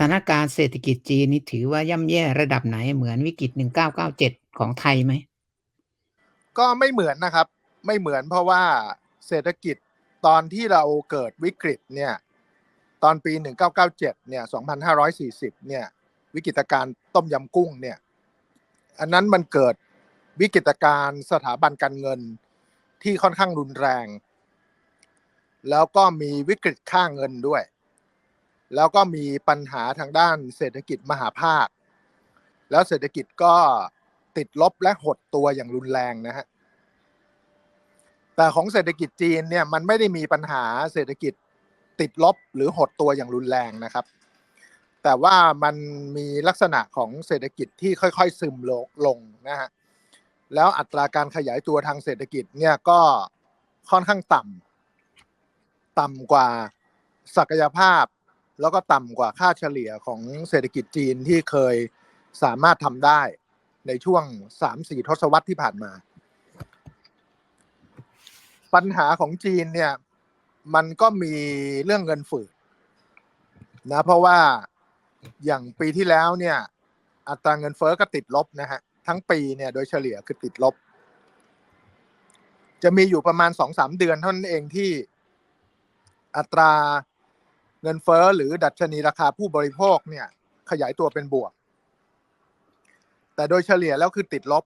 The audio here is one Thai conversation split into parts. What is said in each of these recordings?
สถานการณ์เศรษฐกิจจีนนี่ถือว่าย่ำแย่ระดับไหนเหมือนวิกฤต 1997 ของไทยไหม?ก็ไม่เหมือนนะครับ ไม่เหมือนเพราะว่าเศรษฐกิจตอนที่เราเกิดวิกฤตเนี่ย ตอนปี 1997 เนี่ย 2540 เนี่ย วิกฤตการต้มยำกุ้งเนี่ย อันนั้นมันเกิดวิกฤตการสถาบันการเงินที่ค่อนข้างรุนแรง แล้วก็มีวิกฤตค่าเงินด้วย แล้วก็มีปัญหาทางด้านเศรษฐกิจมหาภาค แล้วเศรษฐกิจก็ติดลบและหดตัวอย่างรุนแรงนะครับแต่ของเศรษฐกิจจีนเนี่ยมันไม่ได้มีปัญหาเศรษฐกิจติดลบหรือหดตัวอย่างรุนแรงนะครับ แต่ว่ามันมีลักษณะของเศรษฐกิจที่ค่อยๆซึมลงลงนะฮะแล้วอัตราการขยายตัวทางเศรษฐกิจเนี่ยก็ค่อนข้างต่ำต่ำกว่าศักยภาพ แล้วก็ต่ำกว่าค่าเฉลี่ยของเศรษฐกิจจีนที่เคยสามารถทำได้ในช่วง3-4ทศวรรษที่ผ่านมา ปัญหาของจีนเนี่ย มันก็มีเรื่องเงินฝืดนะเพราะว่าอย่างปีที่แล้วเนี่ย อัตราเงินเฟ้อก็ติดลบนะฮะทั้งปีเนี่ยโดยเฉลี่ยคือติดลบ จะมีอยู่ประมาณ2-3เดือนเท่านั้นเองที่อัตรา งินเฟ้อหรือดัชนีราคาผู้บริโภคเนี่ย ขยายตัวเป็นบวก แต่โดยเฉลี่ยแล้วคือติดลบ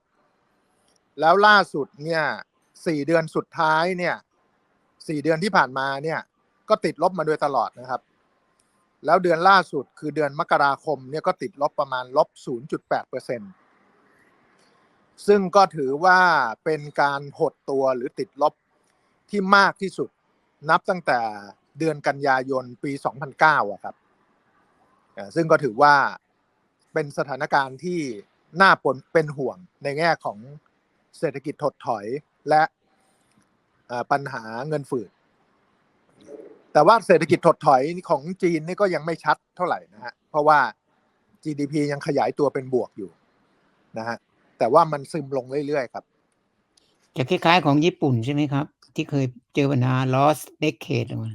แล้วล่าสุดเนี่ย4เดือนสุดท้ายเนี่ย4เดือนที่ผ่านมาเนี่ย ก็ติดลบมาโดยตลอดนะครับ แล้วเดือนล่าสุดคือเดือนมกราคมเนี่ยก็ติดลบประมาณลบ 0.8%ซึ่งก็ถือว่าเป็นการหดตัวหรือติดลบที่มากที่สุดนับตั้งแต่ เดือนกันยายนปี 2009อะครับซึ่งก็ถือว่าเป็นสถานการณ์ที่น่าปนเป็นห่วงในแง่ของเศรษฐกิจถดถอยและปัญหาเงินฝืด แต่ว่าเศรษฐกิจถดถอยของจีนนี่ก็ยังไม่ชัดเท่าไหร่นะฮะ เพราะว่า GDP ยังขยายตัวเป็นบวกอยู่นะฮะ แต่ว่ามันซึมลงเรื่อยๆครับ จะคล้ายๆของญี่ปุ่นใช่ไหมครับ ที่เคยเจอปัญหา lost decade มา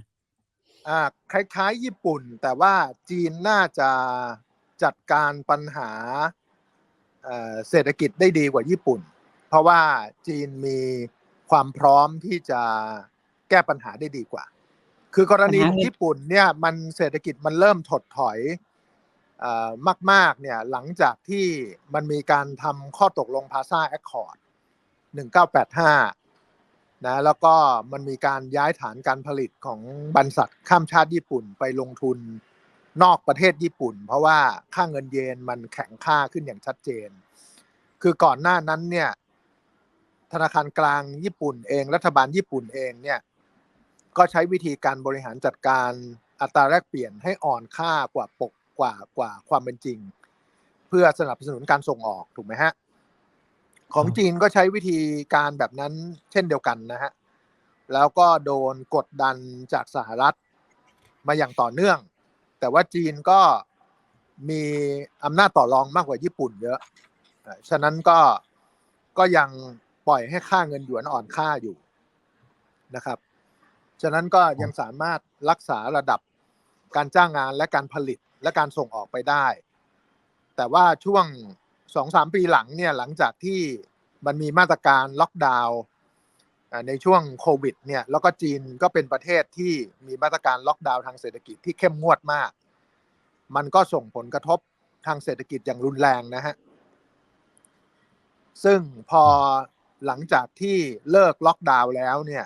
อ่าคล้ายๆ ญี่ปุ่น แต่ว่าจีนน่าจะจัดการปัญหาเศรษฐกิจได้ดีกว่าญี่ปุ่น เพราะว่าจีนมีความพร้อมที่จะแก้ปัญหาได้ดีกว่า คือกรณีของญี่ปุ่นเนี่ยมันเศรษฐกิจมันเริ่มถดถอยอมากๆเนี่ยหลังจากที่มันมีการทำข้อตกลงพาซาแอคคอร์ด1985 นะแล้วก็มันมีการย้ายฐานการผลิตของบรรษัทข้ามชาติญี่ปุ่นไปลงทุนนอกประเทศญี่ปุ่น เพราะว่าค่าเงินเยนมันแข็งค่าขึ้นอย่างชัดเจน คือก่อนหน้านั้นเนี่ยธนาคารกลางญี่ปุ่นเอง รัฐบาลญี่ปุ่นเองเนี่ยก็ใช้วิธีการบริหารจัดการอัตราแลกเปลี่ยนให้อ่อนค่ากว่าปกกว่ากว่าความเป็นจริง เพื่อสนับสนุนการส่งออกถูกไหมฮะ ของจีนก็ใช้วิธีการแบบนั้นเช่นเดียวกันนะฮะ แล้วก็โดนกดดันจากสหรัฐมาอย่างต่อเนื่อง แต่ว่าจีนก็มีอำนาจต่อรองมากกว่าญี่ปุ่นเยอะ ฉะนั้นก็ก็ยังปล่อยให้ค่าเงินหยวนอ่อนค่าอยู่นะครับ ฉะนั้นก็ยังสามารถรักษาระดับการจ้างงานและการผลิตและการส่งออกไปได้ แต่ว่าช่วง สองสามปีหลังเนี่ยหลังจากที่มันมีมาตรการล็อกดาวน์ในช่วงโควิดเนี่ยแล้วก็จีนก็เป็นประเทศที่มีมาตรการล็อกดาวน์ทางเศรษฐกิจที่เข้มงวดมาก มันก็ส่งผลกระทบทางเศรษฐกิจอย่างรุนแรงนะฮะซึ่งพอหลังจากที่เลิกล็อกดาวน์แล้วเนี่ย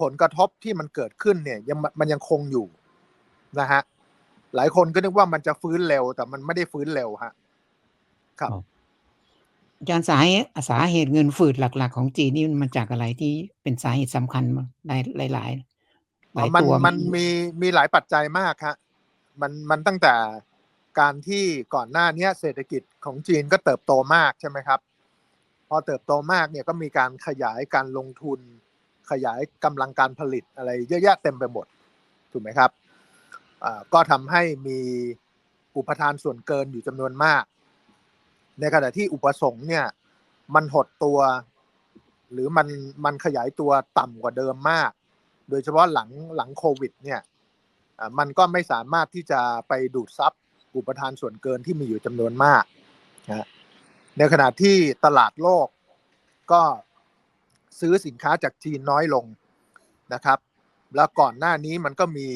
ผลกระทบที่มันเกิดขึ้นเนี่ยยังมันยังคงอยู่นะฮะหลายคนก็นึกว่ามันจะฟื้นเร็วแต่มันไม่ได้ฟื้นเร็วฮะ ครับอาจารย์สาเหตุสาเหตุเงินฝืดหลัก ๆ ของจีนนี่มันมาจากอะไรที่เป็นสาเหตุสำคัญในหลายๆหลายมันตัวมันมีมีหลายปัจจัยมากฮะมันมันตั้งแต่การที่ก่อนหน้านี้เศรษฐกิจของจีนก็เติบโตมากใช่ไหมครับ พอเติบโตมากเนี่ยก็มีการขยายการลงทุน ขยายกำลังการผลิตอะไรเยอะแยะเต็มไปหมดถูกไหมครับอ่าก็ทำให้มีอุปทานส่วนเกินอยู่จำนวนมาก ในขณะที่อุปสงค์เนี่ย มันหดตัว หรือมันมันขยายตัวต่ำกว่าเดิมมาก โดยเฉพาะหลังหลังโควิด เนี่ยมันก็ไม่สามารถที่จะไปดูดซับอุปทานส่วนเกินที่มีอยู่จำนวนมากนะในขณะที่ตลาดโลกก็ซื้อสินค้าจากจีนน้อยลงนะครับ แล้วก่อนหน้านี้มันก็มี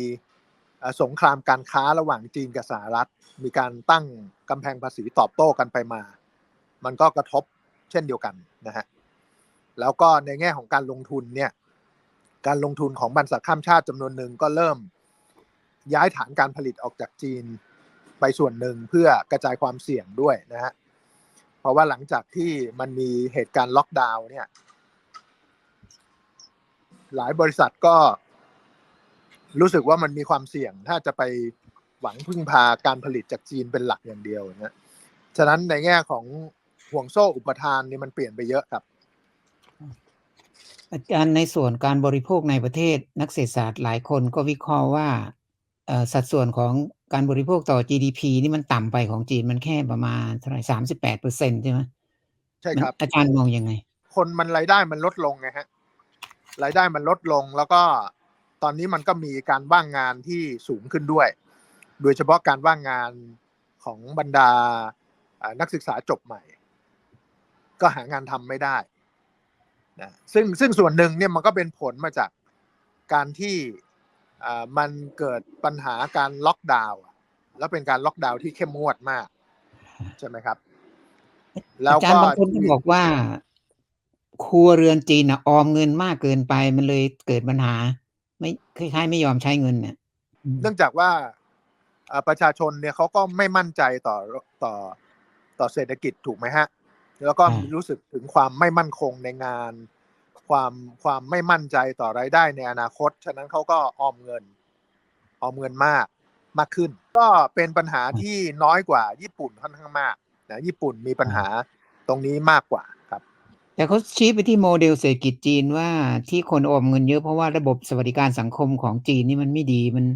สงครามการค้าระหว่างจีนกับสหรัฐ มีการตั้งกำแพงภาษีตอบโต้กันไปมา มันก็กระทบเช่นเดียวกันนะฮะแล้วก็ในแง่ของการลงทุนเนี่ยการลงทุนของบรรษัทข้ามชาติจำนวนหนึ่งก็เริ่มย้ายฐานการผลิตออกจากจีนไปส่วนหนึ่งเพื่อกระจายความเสี่ยงด้วยนะฮะเพราะว่าหลังจากที่มันมีเหตุการณ์ล็อกดาวน์เนี่ยหลายบริษัทก็ รู้สึกว่ามันมีความเสี่ยงถ้าจะไปหวังพึ่งพาการผลิตจากจีนเป็นหลักอย่างเดียวนะฉะนั้นในแง่ของห่วงโซ่อุปทานนี่มันเปลี่ยนไปเยอะครับ อาจารย์ในส่วนการบริโภคในประเทศนักเศรษฐศาสตร์หลายคนก็วิเคราะห์ว่าเอ่อสัดส่วนของการบริโภคต่อ GDP นี่มันต่ำไปของจีนมันแค่ประมาณเท่าไหร่สามสิบแปดเปอร์เซ็นใช่ไหมใช่ครับมันอาจารย์มองยังไง คนมันรายได้มันลดลงไงฮะรายได้มันลดลงแล้วก็ ตอนนี้มันก็มีการว่างงานที่สูงขึ้นด้วย โดยเฉพาะการว่างงานของบรรดานักศึกษาจบใหม่ ก็หางานทำไม่ได้นะซึ่งซึ่งส่วนหนึ่งเนี่ยมันก็เป็นผลมาจากการที่มันเกิดปัญหาการล็อกดาวน์แล้วเป็นการล็อกดาวน์ที่เข้มงวดมาก ใช่ไหมครับ แล้วอาจารก็ย์บางคนก็บอกว่าครัวเรือนจีนนะออมเงินมากเกินไปมันเลยเกิดปัญหา ไม่คล้ายๆไม่ยอมใช้เงินเนี่ยอืมเนื่องจากว่าเอ่อประชาชนเนี่ยเขาก็ไม่มั่นใจต่อต่อต่อเศรษฐกิจถูกไหมฮะ แล้วก็มีรู้สึกถึงความไม่มั่นคงในงาน ความความไม่มั่นใจต่อรายได้ในอนาคต ฉะนั้นเขาก็ออมเงิน ออมเงินมากมากขึ้น ก็เป็นปัญหาที่น้อยกว่าญี่ปุ่นค่อนข้างมากนะญี่ปุ่นมีปัญหาตรงนี้มากกว่าครับ แต่เขาชี้ไปที่โมเดลเศรษฐกิจจีนว่าที่คนออมเงินเยอะเพราะว่าระบบสวัสดิการสังคมของจีนนี่มันไม่ดีมัน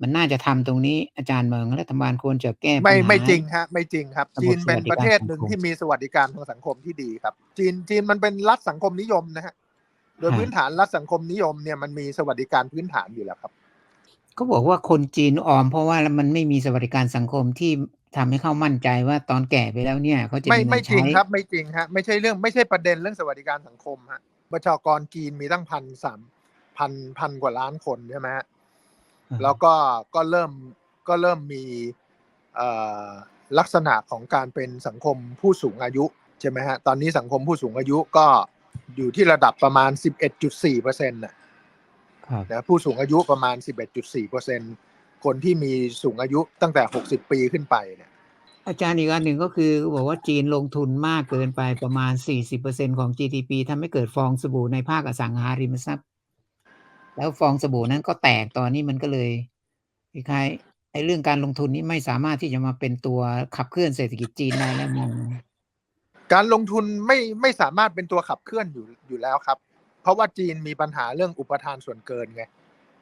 มันน่าจะทำตรงนี้อาจารย์เมืองรัฐบาลควรจะแก้ปัญไม่หาไม่จริงฮะไม่จริงครับระบบจีนเป็นประเทศหนึ่งสวัสดิการสังคมที่มีสวัสดิการทางสังคมที่ดีครับ จีนจีนมันเป็นรัฐสังคมนิยมนะฮะโดยฮะพื้นฐานรัฐสังคมนิยมเนี่ยมันมีสวัสดิการพื้นฐานอยู่แล้วครับเขาบอกว่าคนจีนออมเพราะว่ามันไม่มีสวัสดิการสังคมที่ ทำให้เขามั่นใจว่าตอนแก่ไปแล้วเนี่ยเขาจะไม่มีเงิไม่นจริงใช้ครับ ไม่จริงฮะไม่ใช่เรื่องไม่ใช่ประเด็นเรื่องสวัสดิการสังคมฮะประชากรจีนมีตั้งพันสามพันพันกว่าล้านคนใช่ไหมฮะแล้วก็ก็เริ่มก็เริ่มมีเอ่อลักษณะของการเป็นสังคมผู้สูงอายุใช่ไหมฮะตอนนี้สังคมผู้สูงอายุก็อยู่ที่ระดับประมาณ 11.4เปอร์เซ็นต์นะครับนะผู้สูงอายุประมาณ 11.4เปอร์เซ็นต์ คนที่มีสูงอายุตั้งแต่ 60 ปีขึ้นไปเนี่ยอาจารย์อีกอันหนึ่งก็คือบอกว่าจีนลงทุนมากเกินไปประมาณ 40%ของ GDP ทำให้เกิดฟองสบู่ในภาคอสังหาริมทรัพย์ แล้วฟองสบู่นั้นก็แตกตอนนี้มันก็เลยคล้ายๆไอ้เรื่องการลงทุนนี้ไม่สามารถที่จะมาเป็นตัวขับเคลื่อนเศรษฐกิจจีนได้แล้วมองการลงทุนไม่ไม่สามารถเป็นตัวขับเคลื่อนอยู่อยู่แล้วครับ เพราะว่าจีนมีปัญหาเรื่องอุปทานส่วนเกินไง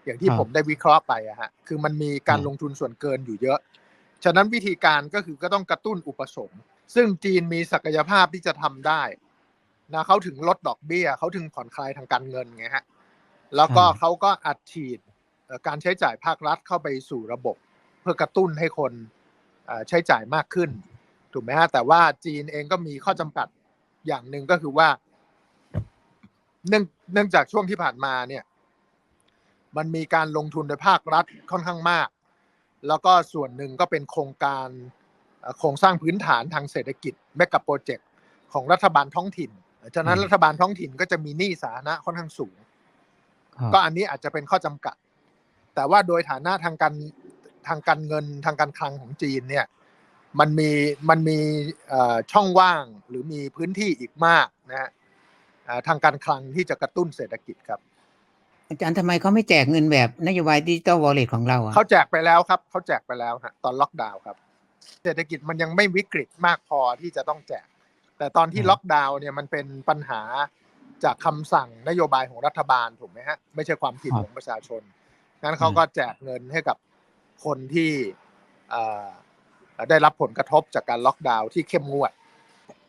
อย่างที่ครับผมได้วิเคราะห์ไปอะฮะคือมันมีการครับลงทุนส่วนเกินอยู่เยอะ ฉะนั้นวิธีการก็คือก็ต้องกระตุ้นอุปสงค์ซึ่งจีนมีศักยภาพที่จะทำได้นะเขาถึงลดดอกเบี้ยเขาถึงผ่อนคลายทางการเงินไงฮะแล้วก็เขาก็อัดฉีดเอ่อการใช้จ่ายภาครัฐเข้าไปสู่ระบบ เพื่อกระตุ้นให้คนเอ่อใช้จ่ายมากขึ้นถูกไหมฮะแต่ว่าจีนเองก็มีข้อจำกัดอย่างหนึ่งก็คือว่า เนื่องเนื่องจากช่วงที่ผ่านมาเนี่ย มันมีการลงทุนโดยภาครัฐค่อนข้างมาก แล้วก็ส่วนหนึ่งก็เป็นโครงการเอ่อโครงสร้างพื้นฐานทางเศรษฐกิจแมกกับโปรเจกต์ของรัฐบาลท้องถิ่นฉะนั้นอืมรัฐบาลท้องถิ่นก็จะมีหนี้สาธารณะค่อนข้างสูงครับก็อันนี้อาจจะเป็นข้อจำกัด แต่ว่าโดยฐานะทางการทางการเงินทางการคลังของจีนเนี่ยมันมีมันมีเอ่อช่องว่างหรือมีพื้นที่อีกมากนะฮะเอ่อทางการคลังที่จะกระตุ้นเศรษฐกิจครับ อาจารย์ทำไมเขาไม่แจกเงินแบบนโยบายดิจิตอลวอลเล็ตของเราอะเขาแจกไปแล้วครับเขาแจกไปแล้วฮะตอนล็อกดาวน์ครับ เศรษฐกิจมันยังไม่วิกฤตมากพอที่จะต้องแจก แต่ตอนที่ล็อกดาวน์เนี่ยมันเป็นปัญหาจากคำสั่งนโยบายของรัฐบาลถูกไหมฮะไม่ใช่ความผิดของประชาชนงั้นเขาก็แจกเงินให้กับคนที่เอ่อได้รับผลกระทบจากการล็อกดาวน์ที่เข้มงวด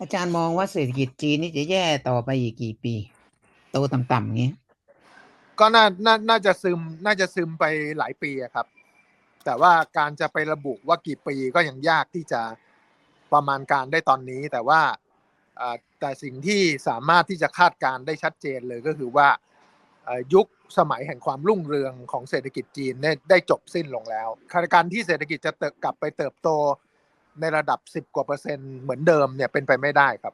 อาจารย์มองว่าเศรษฐกิจจีนนี่จะแย่ต่อไปอีกกี่ปี โตต่ำๆอย่างนี้ ก็น่าน่าน่าจะซึมน่าจะซึมไปหลายปีครับ แต่ว่าการจะไประบุว่ากี่ปีก็ยังยากที่จะประมาณการได้ตอนนี้ แต่ว่าแต่สิ่งที่สามารถที่จะคาดการณ์ได้ชัดเจนเลยก็คือว่ายุคสมัยแห่งความรุ่งเรืองของเศรษฐกิจจีนได้จบสิ้นลงแล้วการที่เศรษฐกิจจะเติกลับไปเติบโตในระดับ10กว่าเปอร์เซ็นต์เหมือนเดิมเนี่ยเป็นไปไม่ได้ครับ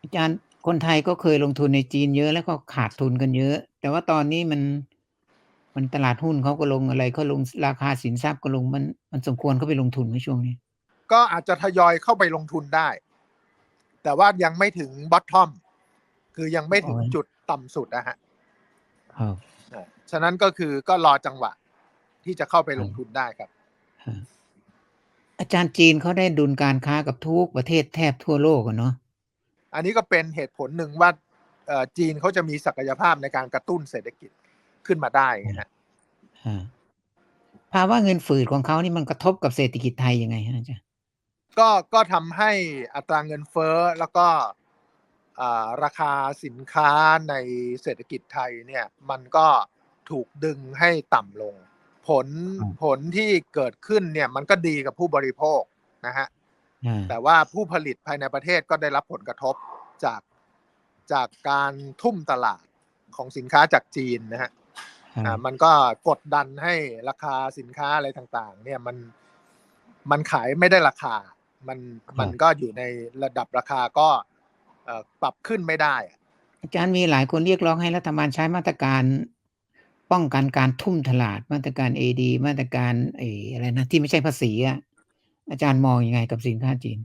อาจารย์คนไทยก็เคยลงทุนในจีนเยอะแล้วก็ขาดทุนกันเยอะ แต่ว่าตอนนี้มันมันตลาดหุ้นเขาก็ลงอะไรเขาลงราคาสินทรัพย์ก็ลงมันมันสมควรเข้าไปลงทุนในช่วงนี้ ก็อาจจะทยอยเข้าไปลงทุนได้ แต่ว่ายังไม่ถึงบอททอม คือยังไม่ถึงโอ้ยจุดต่ำสุดนะฮะครับอ่าฉะนั้นก็คือก็รอจังหวะ ที่จะเข้าไปลงทุนได้ครับฮะอาจารย์จีนเขาได้ดุลการค้ากับทุกประเทศแทบทั่วโลกอะเนาะอันนี้ก็เป็นเหตุผลหนึ่งว่าเอ่อ จีนเขาจะมีศักยภาพในการกระตุ้นเศรษฐกิจขึ้นมาได้นะฮะฮะภาวะเงินฝืดของเขานี่มันกระทบกับเศรษฐกิจไทยยังไงฮะอาจารย์ก็ก็ทำให้อัตราเงินเฟ้อแล้วก็อ่าราคาสินค้าในเศรษฐกิจไทยเนี่ย มันก็ถูกดึงให้ต่ำลง ผลผลที่เกิดขึ้นเนี่ย มันก็ดีกับผู้บริโภคนะฮะอ่าแต่ว่าผู้ผลิตภายในประเทศก็ได้รับผลกระทบจาก จากการทุ่มตลาดของสินค้าจากจีนนะฮะอ่าอ่ามันก็กดดันให้ราคาสินค้าอะไรต่างๆ เนี่ยมันมันขายไม่ได้ราคา มันมันก็อยู่ในระดับราคาก็เอ่อปรับขึ้นไม่ได้อะอาจารย์มีหลายคนเรียกร้องให้รัฐบาลใช้มาตรการป้องกันการทุ่มตลาดมาตรการเอดีมาตรการไอ้อะไรนะที่ไม่ใช่ภาษีอะอาจารย์มองยังไงกับสินค้าจีน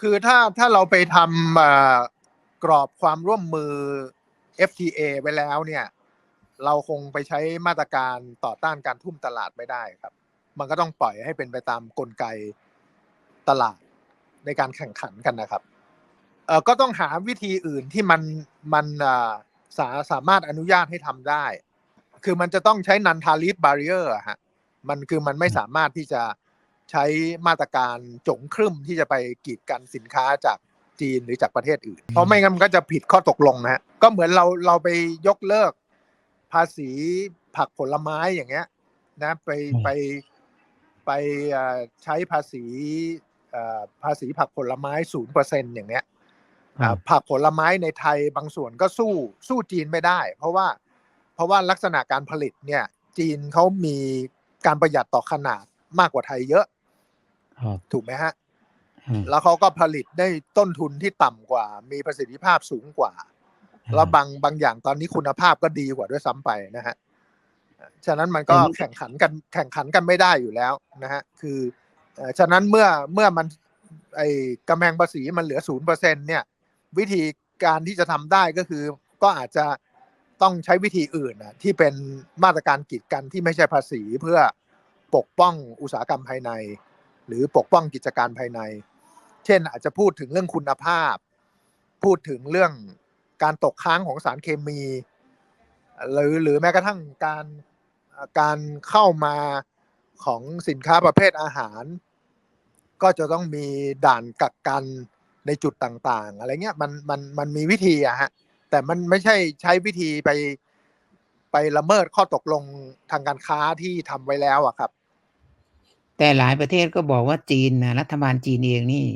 คือถ้าถ้าเราไปทำเอ่อ กรอบความร่วมมือ FTA ไว้แล้วเนี่ย เราคงไปใช้มาตรการต่อต้านการทุ่มตลาดไม่ได้ครับ มันก็ต้องปล่อยให้เป็นไปตามกลไกตลาดในการแข่งขันกันนะครับเออก็ต้องหาวิธีอื่นที่มันมันอ่าสาสามารถอนุญาตให้ทำได้ คือมันจะต้องใช้นันทาลิฟบาริเออร์ฮะมันคือมันไม่สามารถที่จะใช้มาตรการจงครึ่มที่จะไปกีดกันสินค้าจาก จีนหรือจากประเทศอื่น เพราะไม่งั้นมันก็จะผิดข้อตกลงนะฮะก็เหมือนเราเราไปยกเลิก ภาษีผักผลไม้อย่างเงี้ย นะ ไปอืมไปไปเอ่อใช้ภาษีเอ่อภาษีผักผลไม้ศูนย์เปอร์เซ็นอย่างเงี้ยอ่าผักผลไม้ในไทยบางส่วนก็สู้สู้จีนไม่ได้ เพราะว่าเพราะว่าลักษณะการผลิตเนี่ย จีนเขามีการประหยัดต่อขนาดมากกว่าไทยเยอะครับถูกไหมฮะอืม แล้วเขาก็ผลิตได้ต้นทุนที่ต่ำกว่า มีประสิทธิภาพสูงกว่า แล้วบางบางอย่างตอนนี้คุณภาพก็ดีกว่าด้วยซ้ำไปนะฮะฉะนั้นมันก็แข่งขันกันแข่งขันกันไม่ได้อยู่แล้วนะฮะคือเอ่อฉะนั้นเมื่อเมื่อมันไอ้กำแพงภาษีมันเหลือศูนย์เปอร์เซ็นเนี่ย วิธีการที่จะทำได้ก็คือ ก็อาจจะต้องใช้วิธีอื่นนะที่เป็นมาตรการกีดกันที่ไม่ใช่ภาษีเพื่อปกป้องอุตสาหกรรมภายใน หรือปกป้องกิจการภายใน เช่นอาจจะพูดถึงเรื่องคุณภาพ พูดถึงเรื่องการตกค้างของสารเคมี หรือหรือแม้กระทั่งการการเข้ามาของสินค้าประเภทอาหาร ก็จะต้องมีด่านกักกันในจุดต่างๆ อะไรเงี้ยมันมันมันมีวิธีอะฮะแต่มันไม่ใช่ใช้วิธีไปไปละเมิดข้อตกลงทางการค้าที่ทำไว้แล้วอะครับ แต่หลายประเทศก็บอกว่าจีนนะรัฐบาลจีนเองนี่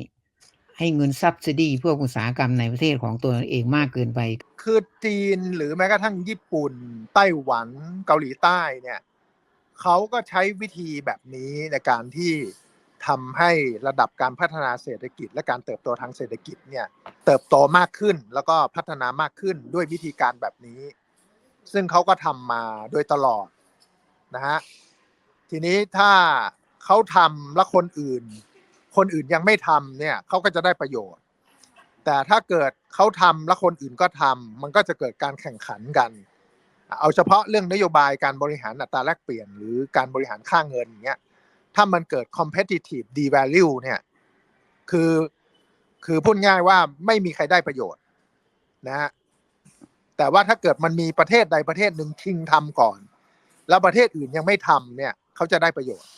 ให้เงินซับซิดีพวกอุตสาหกรรมในประเทศของตัวเองมากเกินไป คือจีนหรือแม้กระทั่งญี่ปุ่น ไต้หวันเกาหลีใต้เนี่ยเขาก็ใช้วิธีแบบนี้ในการที่ทำให้ระดับการพัฒนาเศรษฐกิจ และการเติบโตทางเศรษฐกิจเนี่ยเติบโตมากขึ้นแล้วก็พัฒนามากขึ้นด้วยวิธีการแบบนี้ ซึ่งเขาก็ทำมาโดยตลอดนะฮะทีนี้ถ้าเขาทำแล้วคนอื่น คนอื่นยังไม่ทำเนี่ยเขาก็จะได้ประโยชน์ แต่ถ้าเกิดเขาทำแล้วคนอื่นก็ทำมันก็จะเกิดการแข่งขันกัน เอาเฉพาะเรื่องนโยบายการบริหารอัตราแลกเปลี่ยน หรือการบริหารค่าเงินอย่างเงี้ยถ้ามันเกิด competitive devalue เนี่ยคือคือพูดง่ายว่าไม่มีใครได้ประโยชน์นะฮะแต่ว่าถ้าเกิดมันมีประเทศใดประเทศหนึ่งชิงทำก่อน แล้วประเทศอื่นยังไม่ทำเนี่ยเขาจะได้ประโยชน์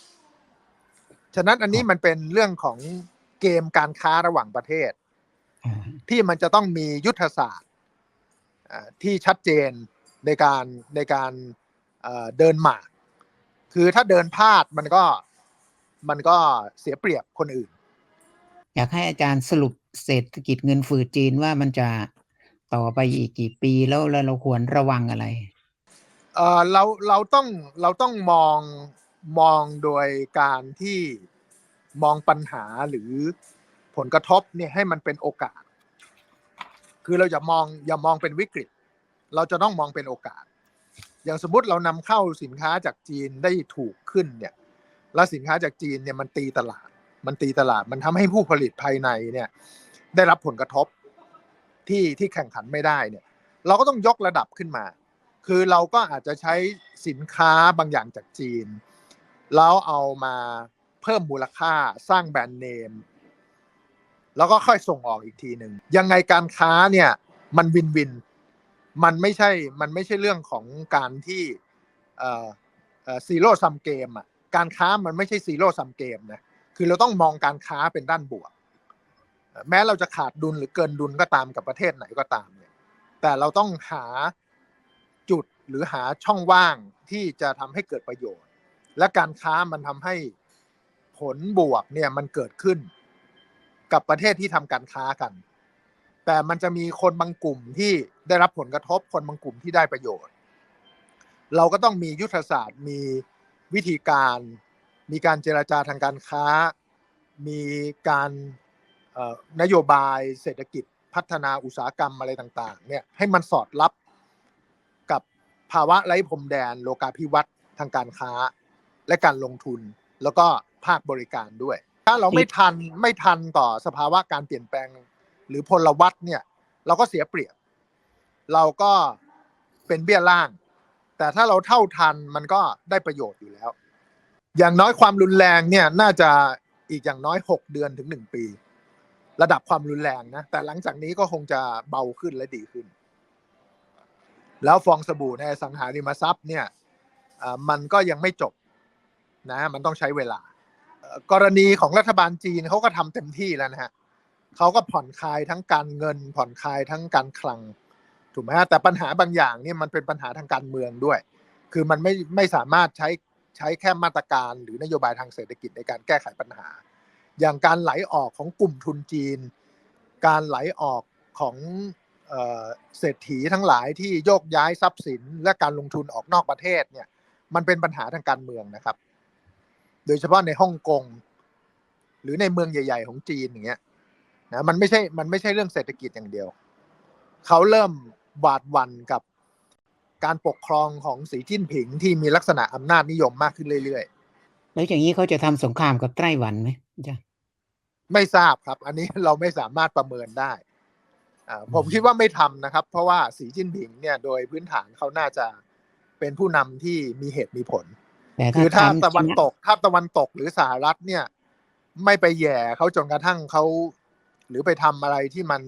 ฉะนั้นอันนี้มันเป็นเรื่องของเกมการค้าระหว่างประเทศอ่าที่มันจะต้องมียุทธศาสตร์อ่าที่ชัดเจนในการในการเอ่อเดินหมาก คือถ้าเดินพลาดมันก็มันก็เสียเปรียบคนอื่น อยากให้อาจารย์สรุปเศรษฐกิจเงินฝืดจีนว่ามันจะต่อไปอีกกี่ปีแล้วแล้วเราควรระวังอะไร เออเราเราต้องเราต้องมอง มองโดยการที่มองปัญหาหรือผลกระทบเนี่ยให้มันเป็นโอกาส คือเราอย่ามองอย่ามองเป็นวิกฤต เราจะต้องมองเป็นโอกาส อย่างสมมติเรานำเข้าสินค้าจากจีนได้ถูกขึ้นเนี่ย แล้วสินค้าจากจีนเนี่ยมันตีตลาด มันตีตลาด มันทำให้ผู้ผลิตภายในเนี่ย ได้รับผลกระทบที่ที่แข่งขันไม่ได้เนี่ย เราก็ต้องยกระดับขึ้นมา คือเราก็อาจจะใช้สินค้าบางอย่างจากจีน แล้วเอามาเพิ่มมูลค่าสร้างแบรนด์เนม แล้วก็ค่อยส่งออกอีกทีหนึ่งยังไงการค้าเนี่ยมันวินวิน มันไม่ใช่มันไม่ใช่เรื่องของการที่เอ่อเอ่อซีโร่ซัมเกมอะการค้ามันไม่ใช่ซีโร่ซัมเกมนะคือเราต้องมองการค้าเป็นด้านบวก แม้เราจะขาดดุลหรือเกินดุลก็ตามกับประเทศไหนก็ตามเนี่ยแต่เราต้องหาจุดหรือหาช่องว่างที่จะทำให้เกิดประโยชน์ และการค้ามันทำให้ผลบวกเนี่ยมันเกิดขึ้นกับประเทศที่ทำการค้ากัน แต่มันจะมีคนบางกลุ่มที่ได้รับผลกระทบคนบางกลุ่มที่ได้ประโยชน์ เราก็ต้องมียุทธศาสตร์มีวิธีการมีการเจราจาทางการค้า มีการนโยบายเศรษฐกิจพัฒนาอุตสาหกรรมอะไรต่างๆเนี่ยให้มันสอดรับกับภาวะไร้พรมแดนโลกาภิวัตน์ทางการค้า และการลงทุนแล้วก็ภาคบริการด้วย ถ้าเราไม่ทันไม่ทันต่อสภาวะการเปลี่ยนแปลง หรือพลวัตเนี่ย เราก็เสียเปรียบ เราก็เป็นเบี้ยล่าง แต่ถ้าเราเท่าทันมันก็ได้ประโยชน์อยู่แล้ว อย่างน้อยความรุนแรงเนี่ยน่าจะอีกอย่างน้อยหกเดือนถึงหนึ่งปี ระดับความรุนแรงนะ แต่หลังจากนี้ก็คงจะเบาขึ้นและดีขึ้น แล้วฟองสบู่ในสังหาริมทรัพย์เนี่ยมันก็ยังไม่จบ นะมันต้องใช้เวลากรณีของรัฐบาลจีนเขาก็ทำเต็มที่แล้วนะฮะเขาก็ผ่อนคลายทั้งการเงิน ผ่อนคลายทั้งการคลังถูกไหมฮะแต่ปัญหาบางอย่างเนี่ยมันเป็นปัญหาทางการเมืองด้วย คือมันไม่ไม่สามารถใช้ใช้แค่มาตรการหรือนโยบายทางเศรษฐกิจในการแก้ไขปัญหา อย่างการไหลออกของกลุ่มทุนจีน การไหลออกของเออเศรษฐีทั้งหลายที่โยกย้ายทรัพย์สิน และการลงทุนออกนอกประเทศเนี่ยมันเป็นปัญหาทางการเมืองนะครับ โดยเฉพาะในฮ่องกงหรือในเมืองใหญ่ ๆ ของจีนอย่างเงี้ยนะมันไม่ใช่มันไม่ใช่เรื่องเศรษฐกิจอย่างเดียว เขาเริ่มหวาดหวั่นกับการปกครองของสีจิ้นผิงที่มีลักษณะอำนาจนิยมมากขึ้นเรื่อยแล้วอย่างนี้เขาจะทำสงครามกับไต้หวันไหมอาจารย์ๆไม่ทราบครับ อันนี้เราไม่สามารถประเมินได้อ่าผมคิดว่าไม่ทำนะครับ เพราะว่าสีจิ้นผิงเนี่ยโดยพื้นฐานเขาน่าจะเป็นผู้นำที่มีเหตุมีผลแต่ คือถ้าทำตะวันชะตกถ้าตะวันตกหรือสหรัฐเนี่ย ไม่ไปแหย่เขาจนกระทั่งเขาหรือไปทำอะไรที่มัน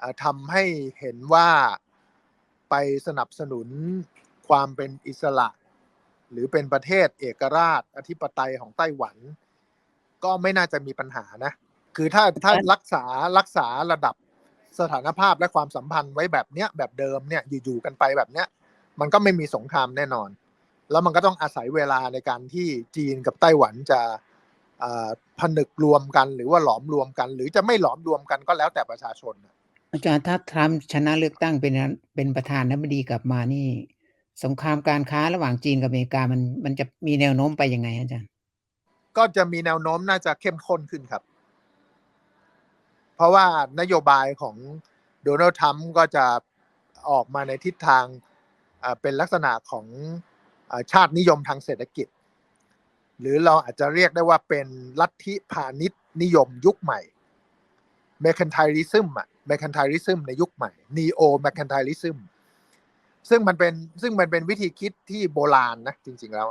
อ่าทำให้เห็นว่าไปสนับสนุนความเป็นอิสระ หรือเป็นประเทศเอกราชอธิปไตยของไต้หวัน ก็ไม่น่าจะมีปัญหานะ คือถ้าถ้ารักษารักษาระดับสถานภาพและความสัมพันธ์ไว้แบบเนี้ยแบบเดิมเนี่ยอยู่ๆกันไปแบบเนี้ย มันก็ไม่มีสงครามแน่นอน แล้วมันก็ต้องอาศัยเวลาในการที่จีนกับไต้หวันจะอ่าผนึกรวมกันหรือว่าหลอมรวมกัน หรือจะไม่หลอมรวมกันก็แล้วแต่ประชาชนน่ะอาจารย์ถ้าทรัมป์ชนะเลือกตั้งเป็นเป็นประธานาธิบดีกลับมานี่ สงครามการค้าระหว่างจีนกับอเมริกามันมันจะมีแนวโน้มไปยังไงอาจารย์ ก็จะมีแนวโน้มน่าจะเข้มข้นขึ้นครับ เพราะว่านโยบายของโดนัลด์ทรัมป์ก็จะออกมาในทิศทางอ่าเป็นลักษณะของอา ชาตินิยมทางเศรษฐกิจ หรือเราอาจจะเรียกได้ว่าเป็นลัทธิพาณิชย์นิยมยุคใหม่ m e r c a n t i l i s m อะ m e r c a n t i l i s m ในยุคใหม่ neo mercantilism ซึ่งมันเป็นซึ่งมันเป็นวิธีคิดที่โบราณนะจริง ๆ แล้ว